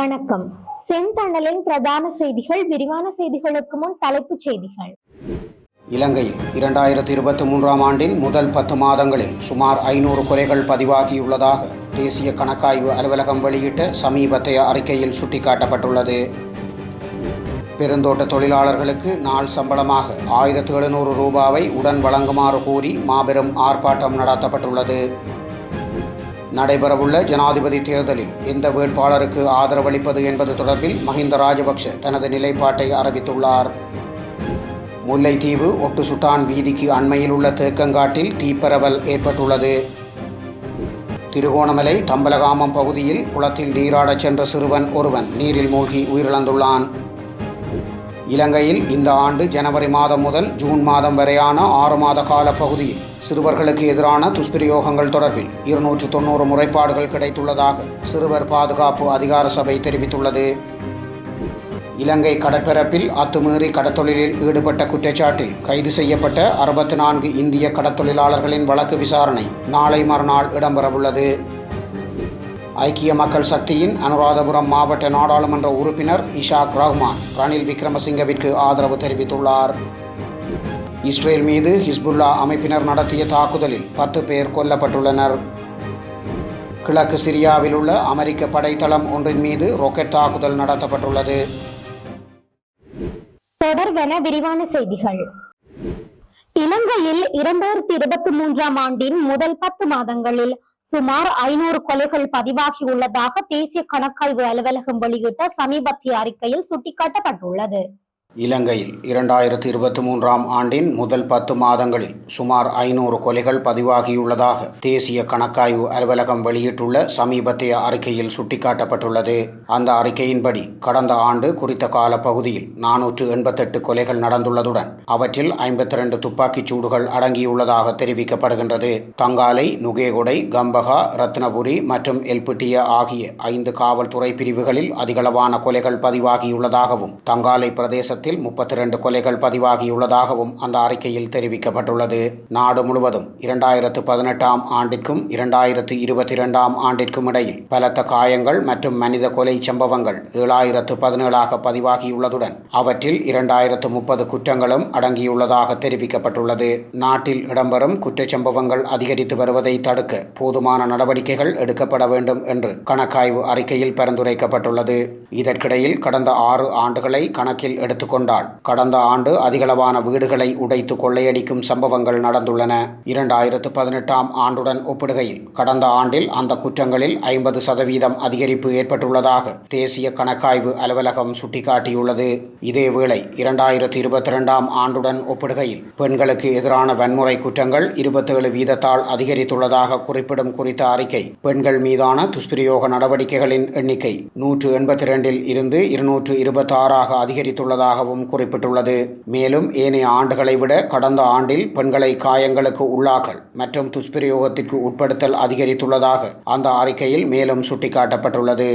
வணக்கம். செந்தணலின் பிரதான செய்திகள் விரிவான செய்திகளுக்கு முன் தலைப்புச் செய்திகள். இலங்கையில் இரண்டாயிரத்தி இருபத்தி மூன்றாம் ஆண்டின் முதல் பத்து மாதங்களில் சுமார் ஐநூறு கொலைகள் பதிவாகியுள்ளதாக தேசிய கணக்காய்வு அலுவலகம் வெளியிட்ட சமீபத்தைய அறிக்கையில் சுட்டிக்காட்டப்பட்டுள்ளது. பெருந்தோட்ட தொழிலாளர்களுக்கு நாள் சம்பளமாக ஆயிரத்து எழுநூறு ரூபாவை உடன் வழங்குமாறு கூறி மாபெரும் ஆர்ப்பாட்டம் நடத்தப்பட்டுள்ளது. நடைபெறவுள்ள ஜனாதிபதி தேர்தலில் எந்த வேட்பாளருக்கு ஆதரவளிப்பது என்பது தொடர்பில் மஹிந்த ராஜபக்ஷ தனது நிலைப்பாட்டை அறிவித்துள்ளார். முல்லைத்தீவு ஒட்டு சுட்டான் வீதிக்கு அண்மையில் உள்ள தேக்கங்காட்டில் தீப்பரவல் ஏற்பட்டுள்ளது. திருகோணமலை தம்பலகாமம் பகுதியில் குளத்தில் நீராடச் சென்ற சிறுவன் ஒருவன் நீரில் மூழ்கி உயிரிழந்துள்ளான். இலங்கையில் இந்த ஆண்டு ஜனவரி மாதம் முதல் ஜூன் மாதம் வரையான ஆறு மாத கால பகுதியில் சிறுவர்களுக்கு எதிரான துஷ்பிரயோகங்கள் தொடர்பில் இருநூற்று தொண்ணூறு முறைப்பாடுகள் கிடைத்துள்ளதாக சிறுவர் பாதுகாப்பு அதிகார சபை தெரிவித்துள்ளது. இலங்கை கடற்பரப்பில் அத்துமீறி கடத்தொழிலில் ஈடுபட்ட குற்றச்சாட்டில் கைது செய்யப்பட்ட அறுபத்தி நான்கு இந்திய கடத்தொழிலாளர்களின் வழக்கு விசாரணை நாளை மறுநாள் இடம்பெறவுள்ளது. ஐக்கிய மக்கள் சக்தியின் அனுராதபுரம் மாவட்ட நாடாளுமன்ற உறுப்பினர் இஷாக் ரஹ்மான் ரணில் விக்ரமசிங்கவிற்கு ஆதரவு தெரிவித்துள்ளார். இஸ்ரேல் மீது ஹிஸ்புல்லா அமைப்பினர் நடத்திய தாக்குதலில் பத்து பேர் கொல்லப்பட்டுள்ளனர். கிழக்கு சிரியாவில் உள்ள அமெரிக்க படைத்தளம் ஒன்றின் மீது ராக்கெட் தாக்குதல் நடத்தப்பட்டுள்ளது. தொடர்வென விரிவான செய்திகள். இலங்கையில் இரண்டாயிரத்தி இருபத்தி மூன்றாம் ஆண்டின் முதல் பத்து மாதங்களில் சுமார் ஐநூறு கொலைகள் பதிவாகியுள்ளதாக தேசிய கணக்காய்வு அலுவலகம் வெளியிட்ட சமீபத்திய அறிக்கையில் சுட்டிக்காட்டப்பட்டுள்ளது. இலங்கையில் இரண்டாயிரத்தி இருபத்தி மூன்றாம் ஆண்டின் முதல் பத்து மாதங்களில் சுமார் ஐநூறு கொலைகள் பதிவாகியுள்ளதாக தேசிய கணக்காய்வு அலுவலகம் வெளியிட்டுள்ள சமீபத்திய அறிக்கையில் சுட்டிக்காட்டப்பட்டுள்ளது. அந்த அறிக்கையின்படி கடந்த ஆண்டு குறித்த கால பகுதியில் நானூற்று எண்பத்தெட்டு கொலைகள் நடந்துள்ளதுடன் அவற்றில் ஐம்பத்தி ரெண்டு துப்பாக்கிச் சூடுகள் அடங்கியுள்ளதாக தெரிவிக்கப்படுகின்றது. தங்காலை நுகேகொடை கம்பகா ரத்னபுரி மற்றும் எல்பிட்டிய ஆகிய ஐந்து காவல்துறை பிரிவுகளில் அதிகளவான கொலைகள் பதிவாகியுள்ளதாகவும் தங்காலை பிரதேச மாதத்தில் முப்பத்தி ரெண்டு கொலைகள் பதிவாகியுள்ளதாகவும் அந்த அறிக்கையில் தெரிவிக்கப்பட்டுள்ளது. நாடு முழுவதும் இரண்டாயிரத்து பதினெட்டாம் ஆண்டிற்கும் இரண்டாயிரத்து இருபத்தி இரண்டாம் ஆண்டிற்கும் இடையில் பலத்த காயங்கள் மற்றும் மனித கொலை சம்பவங்கள் ஏழாயிரத்து பதினேழாக பதிவாகியுள்ளதுடன் அவற்றில் இரண்டாயிரத்து முப்பது குற்றங்களும் அடங்கியுள்ளதாக தெரிவிக்கப்பட்டுள்ளது. நாட்டில் இடம்பெறும் குற்றச்சம்பவங்கள் அதிகரித்து வருவதை தடுக்க போதுமான நடவடிக்கைகள் எடுக்கப்பட வேண்டும் என்று கணக்காய்வு அறிக்கையில் பரிந்துரைக்கப்பட்டுள்ளது. இதற்கிடையில் கடந்த ஆறு ஆண்டுகளை கணக்கில் எடுத்து கொண்டாள். கடந்த ஆண்டு அதிகளவான வீடுகளை உடைத்து கொள்ளையடிக்கும் சம்பவங்கள் நடந்துள்ளன. இரண்டாயிரத்து பதினெட்டாம் ஆண்டுடன் ஒப்பிடுகையில் கடந்த ஆண்டில் அந்த குற்றங்களில் ஐம்பது சதவீதம் அதிகரிப்பு ஏற்பட்டுள்ளதாக தேசிய கணக்காய்வு அலுவலகம் சுட்டிக்காட்டியுள்ளது. இதேவேளை இரண்டாயிரத்து இருபத்தி ரெண்டாம் ஆண்டுடன் ஒப்பிடுகையில் பெண்களுக்கு எதிரான வன்முறை குற்றங்கள் இருபத்தேழு வீதத்தால் அதிகரித்துள்ளதாக குறிப்பிடும் குறித்த அறிக்கை பெண்கள் மீதான துஷ்பிரயோக நடவடிக்கைகளின் எண்ணிக்கை நூற்று எண்பத்தி ரெண்டில் இருந்து இருநூற்று இருபத்தாறாக அதிகரித்துள்ளதாக அதிகரித்துள்ளதாகவும் குறிப்பிட்டுள்ளது. மேலும் ஏனைய ஆண்டுகளை விட கடந்த ஆண்டில் பெண்களை காயங்களுக்கு உள்ளாக்கல் மற்றும் துஷ்பிரயோகத்திற்கு உட்படுத்தல் அதிகரித்துள்ளதாக அந்த அறிக்கையில் மேலும் சுட்டிக்காட்டப்பட்டுள்ளது.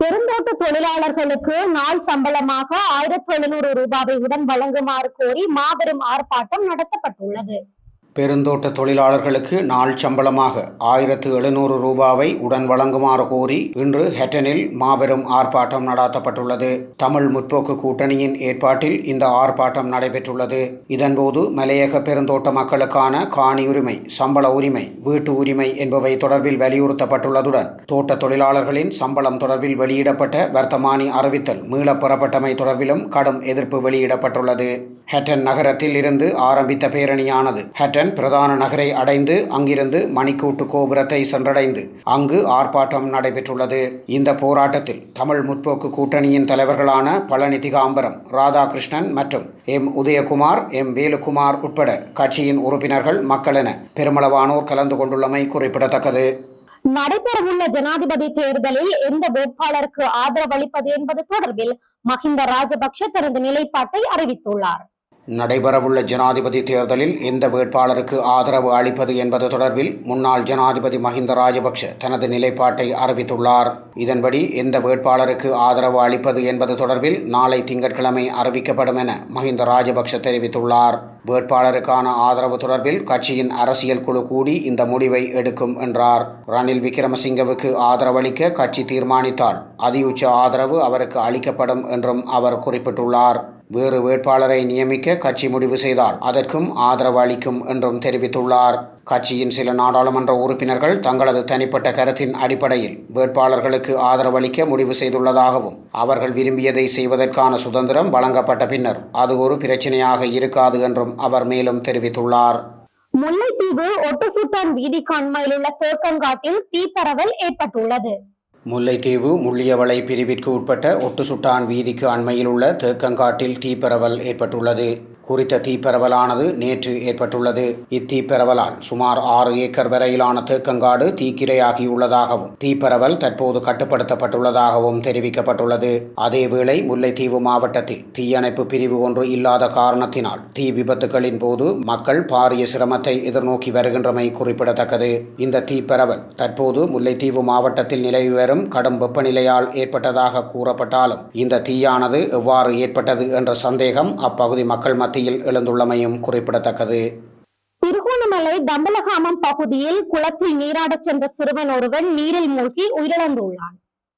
பெருந்தோட்ட தொழிலாளர்களுக்கு நாள் சம்பளமாக ஆயிரத்தி எழுநூறு ரூபாவை உடன் வழங்குமாறு கோரி மாபெரும் ஆர்ப்பாட்டம் நடத்தப்பட்டுள்ளது. பெருந்தோட்ட தொழிலாளர்களுக்கு நாள் சம்பளமாக ஆயிரத்து எழுநூறு ரூபாவை உடன் வழங்குமாறு கோரி இன்று ஹெட்டனில் மாபெரும் ஆர்ப்பாட்டம் நடாத்தப்பட்டுள்ளது. தமிழ் முற்போக்கு கூட்டணியின் ஏற்பாட்டில் இந்த ஆர்ப்பாட்டம் நடைபெற்றுள்ளது. இதன்போது மலையக பெருந்தோட்ட மக்களுக்கான காணி உரிமை சம்பள உரிமை வீட்டு உரிமை என்பவை தொடர்பில் வலியுறுத்தப்பட்டுள்ளதுடன் தோட்ட தொழிலாளர்களின் சம்பளம் தொடர்பில் வெளியிடப்பட்ட வர்த்தமானி அறிவித்தல் மீளப் பெறப்பட்டமை தொடர்பிலும் கடும் எதிர்ப்பு வெளியிடப்பட்டுள்ளது. ஹெட்டன் நகரத்தில் இருந்து ஆரம்பித்த பேரணியானது. ஹெட்டன் பிரதான நகரை அடைந்து அங்கிருந்து மணிக்கூட்டு கோபுரத்தை சென்றடைந்து அங்கு ஆர்ப்பாட்டம் நடைபெற்றுள்ளது. இந்த போராட்டத்தில் தமிழ் முற்போக்கு கூட்டணியின் தலைவர்களான பழனி திகாம்பரம் ராதாகிருஷ்ணன் மற்றும் எம். உதயகுமார் எம். வேலுக்குமார் உட்பட கட்சியின் உறுப்பினர்கள் மக்கள் என பெருமளவானோர் கலந்து கொண்டுள்ளமை குறிப்பிடத்தக்கது. நடைபெறவுள்ள ஜனாதிபதி தேர்தலில் எந்த வேட்பாளருக்கு ஆதரவளிப்பது என்பது தொடர்பில் மஹிந்த ராஜபக்ஷ தனது நிலைப்பாட்டை அறிவித்துள்ளார். நடைபெறவுள்ள ஜனாதிபதி தேர்தலில் எந்த வேட்பாளருக்கு ஆதரவு அளிப்பது என்பது தொடர்பில் முன்னாள் ஜனாதிபதி மஹிந்த ராஜபக்ஷ தனது நிலைப்பாட்டை அறிவித்துள்ளார். இதன்படி எந்த வேட்பாளருக்கு ஆதரவு அளிப்பது என்பது தொடர்பில் நாளை திங்கட்கிழமை அறிவிக்கப்படும் என மஹிந்த ராஜபக்ஷ தெரிவித்துள்ளார். வேட்பாளருக்கான ஆதரவு தொடர்பில் கட்சியின் அரசியல் குழு கூடி இந்த முடிவை எடுக்கும் என்றார். ரணில் விக்ரமசிங்கவுக்கு ஆதரவளிக்க கட்சி தீர்மானித்தால் அதியுச்ச ஆதரவு அவருக்கு அளிக்கப்படும் என்றும் அவர் குறிப்பிட்டுள்ளார். வேறு வேட்பாளரை நியமிக்க கட்சி முடிவு செய்தால் அதற்கும் ஆதரவு அளிக்கும் என்றும் தெரிவித்துள்ளார். கட்சியின் சில நாடாளுமன்ற உறுப்பினர்கள் தங்களது தனிப்பட்ட கருத்தின் அடிப்படையில் வேட்பாளர்களுக்கு ஆதரவளிக்க முடிவு செய்துள்ளதாகவும் அவர்கள் விரும்பியதை செய்வதற்கான சுதந்திரம் வழங்கப்பட்ட பின்னர் அது ஒரு பிரச்சனையாக இருக்காது என்றும் அவர் மேலும் தெரிவித்துள்ளார். முல்லைத்தீவு ஒட்டுசுட்டான் வீதி அண்மையில் உள்ள தேக்கங்காட்டில் தீப்பரவல் ஏற்பட்டுள்ளது. முல்லைத்தீவு முள்ளியவளை பிரிவிற்கு உட்பட்ட ஒட்டுசுட்டான் வீதிக்கு அண்மையில் உள்ள தேக்கங்காட்டில் தீப்பரவல் ஏற்பட்டுள்ளது. குறித்த தீப்பரவலானது நேற்று ஏற்பட்டுள்ளது. இத்தீப்பரவலால் சுமார் ஆறு ஏக்கர் வரையிலான தேக்கங்காடு தீக்கிரையாகியுள்ளதாகவும் தீப்பரவல் தற்போது கட்டுப்படுத்தப்பட்டுள்ளதாகவும் தெரிவிக்கப்பட்டுள்ளது. அதேவேளை முல்லைத்தீவு மாவட்டத்தில் தீயணைப்பு பிரிவு ஒன்று இல்லாத காரணத்தினால் தீ விபத்துகளின் போது மக்கள் பாரிய சிரமத்தை எதிர்நோக்கி வருகின்றமை குறிப்பிடத்தக்கது. இந்த தீப்பரவல் தற்போது முல்லைத்தீவு மாவட்டத்தில் நிலவி வரும் கடும் வெப்பநிலையால் ஏற்பட்டதாக கூறப்பட்டாலும் இந்த தீயானது எவ்வாறு ஏற்பட்டது என்ற சந்தேகம் அப்பகுதி மக்கள் மத்தியில் எழுந்துள்ளமையும் குறிப்பிடத்தக்கது. திருகோணமலை தம்பலகாமம் பகுதியில் குளத்தில் நீராடச் சென்ற சிறுவன் ஒருவன் நீரில் மூழ்கி உயிரிழந்துள்ளான்.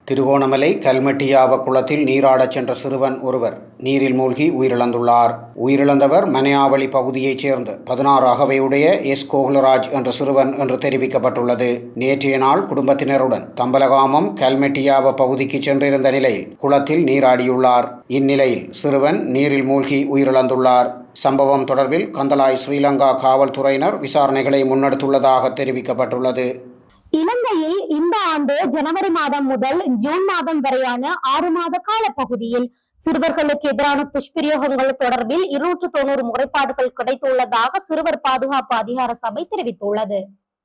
திருகோணமலை கல்மெட்டியாவ குளத்தில் நீராடச் சென்ற சிறுவன் ஒருவர் நீரில் மூழ்கி உயிரிழந்துள்ளார். உயிரிழந்தவர் மனையாவளி பகுதியைச் சேர்ந்த பதினாறு அகவையுடைய எஸ். கோகுலராஜ் என்ற சிறுவன் என்று தெரிவிக்கப்பட்டுள்ளது. நேற்றைய நாள் குடும்பத்தினருடன் தம்பலகாமம் கல்மெட்டியாவ பகுதிக்கு சென்றிருந்த நிலையில் குளத்தில் நீராடியுள்ளார். இந்நிலையில் சிறுவன் நீரில் மூழ்கி உயிரிழந்துள்ளார். சம்பவம் தொடர்பில் கந்தலாய் ஸ்ரீலங்கா காவல்துறையினர் விசாரணைகளை முன்னெடுத்துள்ளதாக தெரிவிக்கப்பட்டுள்ளது. இலங்கையில் இந்த ஆண்டு ஜனவரி மாதம் முதல் ஜூன் மாதம் வரையான ஆறு மாத கால பகுதியில் சிறுவர்களுக்கு எதிரான துஷ்பிரயோகங்கள் தொடர்பில் இருநூற்று தொண்ணூறு முறைப்பாடுகள் கிடைத்துள்ளதாக சிறுவர் பாதுகாப்பு அதிகார சபை தெரிவித்துள்ளது.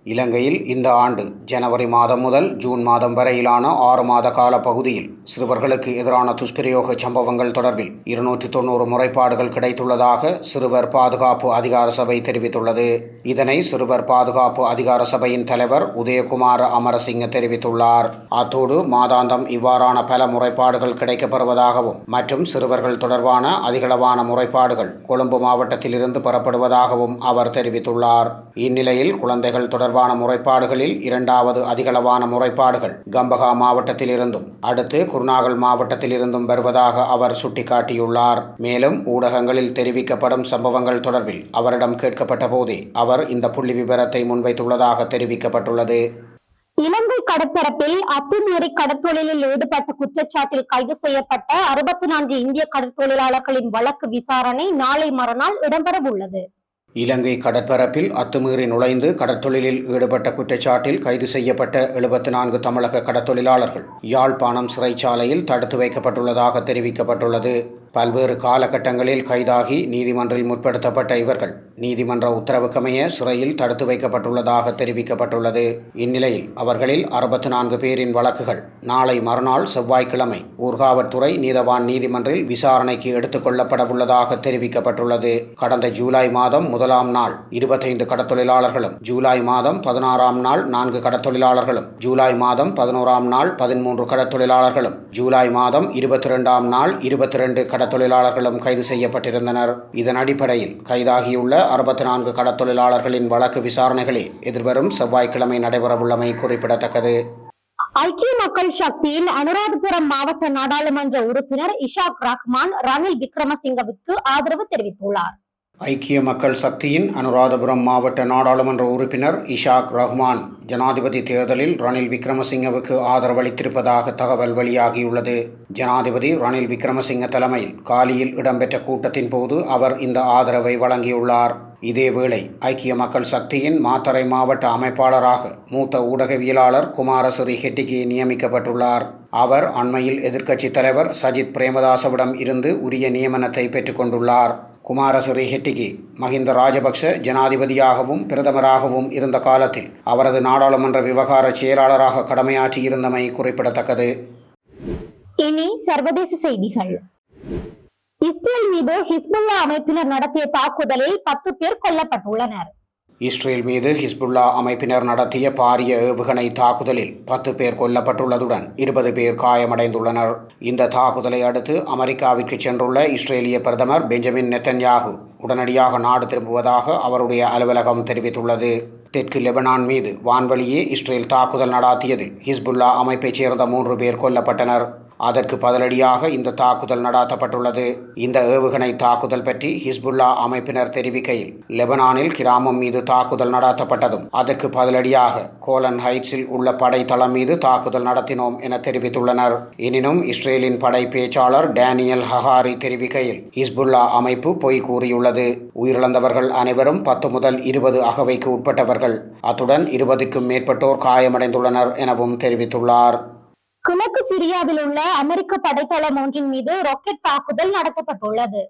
இலங்கையில் இந்த ஆண்டு ஜனவரி மாதம் முதல் ஜூன் மாதம் வரையிலான ஆறு மாத கால பகுதியில் சிறுவர்களுக்கு எதிரான துஷ்பிரயோக சம்பவங்கள் தொடர்பில் இருநூற்றி தொண்ணூறு முறைப்பாடுகள் கிடைத்துள்ளதாக சிறுவர் பாதுகாப்பு அதிகார சபை தெரிவித்துள்ளது. இதனை சிறுவர் பாதுகாப்பு அதிகார சபையின் தலைவர் உதயகுமார் அமரசிங்க தெரிவித்துள்ளார். அத்தோடு மாதாந்தம் இவ்வாறான பல முறைப்பாடுகள் கிடைக்கப்பெறுவதாகவும் மற்றும் சிறுவர்கள் தொடர்பான அதிகளவான முறைப்பாடுகள் கொழும்பு மாவட்டத்திலிருந்து பெறப்படுவதாகவும் அவர் தெரிவித்துள்ளார். இந்நிலையில் குழந்தைகள் தொடர்பான முறைப்பாடுகளில் இரண்டாவது அதிகளவான முறைப்பாடுகள் கம்பகா மாவட்டத்திலிருந்தும் அடுத்து குருநாகல் மாவட்டத்திலிருந்தும் வருவதாக அவர் சுட்டிக்காட்டியுள்ளார். மேலும் ஊடகங்களில் தெரிவிக்கப்படும் சம்பவங்கள் தொடர்பில் அவரிடம் கேட்கப்பட்ட போதே அவர் இந்த புள்ளி விவரத்தை முன்வைத்துள்ளதாக தெரிவிக்கப்பட்டுள்ளது. இலங்கை கடற்பரப்பில் அத்துமீறி கடற்தொழிலில் ஈடுபட்ட குற்றச்சாட்டில் கைது செய்யப்பட்ட அறுபத்தி நான்கு இந்திய கடற்தொழிலாளர்களின் வழக்கு விசாரணை நாளை மறுநாள் இடம்பெறவுள்ளது. இலங்கை கடற்பரப்பில் அத்துமீறி நுழைந்து கடற்தொழிலில் ஈடுபட்ட குற்றச்சாட்டில் கைது செய்யப்பட்ட எழுபத்தி நான்கு தமிழக கடற்தொழிலாளர்கள். யாழ்ப்பாணம் சிறைச்சாலையில் தடுத்து வைக்கப்பட்டுள்ளதாக தெரிவிக்கப்பட்டுள்ளது. பல்வேறு காலகட்டங்களில் கைதாகி நீதிமன்றில் முற்படுத்தப்பட்ட இவர்கள் நீதிமன்ற உத்தரவுக்கமைய சிறையில் தடுத்து வைக்கப்பட்டுள்ளதாக தெரிவிக்கப்பட்டுள்ளது. இந்நிலையில் அவர்களில் அறுபத்தி நான்கு பேரின் வழக்குகள் நாளை மறுநாள் செவ்வாய்க்கிழமை ஊர்காவற்துறை நீதவான் நீதிமன்றில் விசாரணைக்கு எடுத்துக் கொள்ளப்படவுள்ளதாக தெரிவிக்கப்பட்டுள்ளது. கடந்த ஜூலை மாதம் முதலாம் நாள் இருபத்தைந்து கடற்தொழிலாளர்களும் ஜூலை மாதம் பதினாறாம் நாள் நான்கு கடத்தொழிலாளர்களும் ஜூலை மாதம் பதினோராம் நாள் பதிமூன்று கடற்தொழிலாளர்களும் ஜூலை மாதம் இருபத்தி ரெண்டாம் நாள் இருபத்தி ரெண்டு கடத்தொழிலாளர்களும் கைது செய்யப்பட்டிருந்தனர். இதன் அடிப்படையில் கைதாகியுள்ள அறுபத்தி நான்கு கடத்தொழிலாளர்களின் வழக்கு விசாரணைகளே எதிர்வரும் செவ்வாய்க்கிழமை நடைபெறவுள்ளமை குறிப்பிடத்தக்கது. ஐக்கிய மக்கள் சக்தியின் அனுராதபுரம் மாவட்ட நாடாளுமன்ற உறுப்பினர் இஷாக் ரஹ்மான் ரணில் விக்ரமசிங்கவுக்கு ஆதரவு தெரிவித்துள்ளார். ஐக்கிய மக்கள் சக்தியின் அனுராதபுரம் மாவட்ட நாடாளுமன்ற உறுப்பினர் இஷாக் ரஹ்மான் ஜனாதிபதி தேர்தலில் ரணில் விக்ரமசிங்கவுக்கு ஆதரவளித்திருப்பதாக தகவல் வெளியாகியுள்ளது. ஜனாதிபதி ரணில் விக்ரமசிங்க தலைமையில் காலியில் இடம்பெற்ற கூட்டத்தின் போது அவர் இந்த ஆதரவை வழங்கியுள்ளார். இதேவேளை ஐக்கிய மக்கள் சக்தியின் மாத்தறை மாவட்ட அமைப்பாளராக மூத்த ஊடகவியலாளர் குமாரசிறி ஹெட்டிகி நியமிக்கப்பட்டுள்ளார். அவர் அண்மையில் எதிர்க்கட்சித் தலைவர் சஜித் பிரேமதாசவிடம் இருந்து உரிய நியமனத்தை பெற்றுக்கொண்டுள்ளார் குமாரசுரி ஹெட்டிகி மஹிந்த ராஜபக்ஷ ஜனாதிபதியாகவும் பிரதமராகவும் இருந்த காலத்தில் அவரது நாடாளுமன்ற விவகார செயலாளராக கடமையாற்றியிருந்தமை குறிப்பிடத்தக்கது. இனி சர்வதேச செய்திகள். இஸ்ரேல் மீது ஹிஸ்புல்லா அமைப்பினர் நடத்திய தாக்குதலில் பத்து பேர் கொல்லப்பட்டுள்ளனர். இஸ்ரேல் மீது ஹிஸ்புல்லா அமைப்பினர் நடத்திய பாரிய ஏவுகணை தாக்குதலில் பத்து பேர் கொல்லப்பட்டுள்ளதுடன் இருபது பேர் காயமடைந்துள்ளனர். இந்த தாக்குதலை அடுத்து அமெரிக்காவிற்கு சென்றுள்ள இஸ்ரேலிய பிரதமர் பெஞ்சமின் நெத்தன்யாகு உடனடியாக நாடு திரும்புவதாக அவருடைய அலுவலகம் தெரிவித்துள்ளது. தெற்கு லெபனான் மீது வான்வழியே இஸ்ரேல் தாக்குதல் நடாத்தியதில் ஹிஸ்புல்லா அமைப்பைச் சேர்ந்த மூன்று பேர் கொல்லப்பட்டனர். அதற்கு பதிலடியாக இந்த தாக்குதல் நடாத்தப்பட்டுள்ளது. இந்த ஏவுகணை தாக்குதல் பற்றி ஹிஸ்புல்லா அமைப்பினர் தெரிவிக்கையில் லெபனானில் கிராமம் மீது தாக்குதல் நடாத்தப்பட்டதும் அதற்கு பதிலடியாக கோலன் ஹைட்ஸில் உள்ள படை தளம் மீது தாக்குதல் நடத்தினோம் என தெரிவித்துள்ளனர். எனினும் இஸ்ரேலின் படை பேச்சாளர் டேனியல் ஹஹாரி தெரிவிக்கையில் ஹிஸ்புல்லா அமைப்பு பொய் கூறியுள்ளது. உயிரிழந்தவர்கள் அனைவரும் பத்து முதல் இருபது அகவைக்கு உட்பட்டவர்கள். அத்துடன் இருபதுக்கும் மேற்பட்டோர் காயமடைந்துள்ளனர் எனவும் தெரிவித்துள்ளார். கிழக்கு சிரியாவில் உள்ள அமெரிக்க படைத்தளம் ஒன்றின் மீது ராக்கெட் தாக்குதல் நடத்தப்பட்டுள்ளது.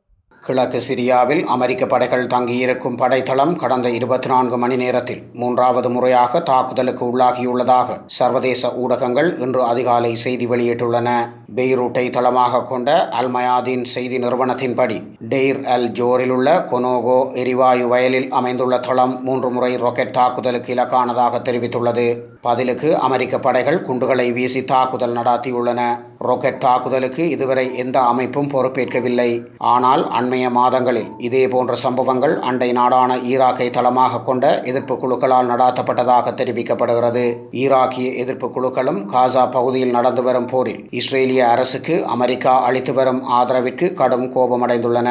கிழக்கு சிரியாவில் அமெரிக்க படைகள் தங்கியிருக்கும் படைத்தளம் கடந்த இருபத்தி நான்கு மணி நேரத்தில் மூன்றாவது முறையாக தாக்குதலுக்கு உள்ளாகியுள்ளதாக சர்வதேச ஊடகங்கள் இன்று அதிகாலை செய்தி வெளியிட்டுள்ளன. பெய்ரூட்டை தளமாக கொண்ட அல்மயாதீன் செய்தி நிறுவனத்தின்படி டெய்ர் அல் ஜோரில் உள்ள கொனோகோ எரிவாயு வயலில் அமைந்துள்ள தளம் மூன்று முறை ராக்கெட் தாக்குதலுக்கு இலக்கானதாக தெரிவித்துள்ளது. பதிலுக்கு அமெரிக்க படைகள் குண்டுகளை வீசி தாக்குதல் நடாத்தியுள்ளன. ராக்கெட் தாக்குதலுக்கு இதுவரை எந்த அமைப்பும் பொறுப்பேற்கவில்லை. ஆனால் அண்மைய மாதங்களில் இதே போன்ற சம்பவங்கள் அண்டை நாடான ஈராக்கை தளமாக கொண்ட எதிர்ப்பு குழுக்களால் நடாத்தப்பட்டதாக தெரிவிக்கப்படுகிறது. ஈராக்கிய எதிர்ப்பு குழுக்களும் காசா பகுதியில் நடந்து வரும் போரில் இஸ்ரேலிய அரசுக்கு அமெரிக்கா அளித்து வரும் ஆதரவிற்கு கடும் கோபமடைந்துள்ளன.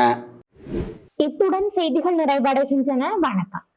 இத்துடன் செய்திகள் நிறைவடைகின்றன. வணக்கம்.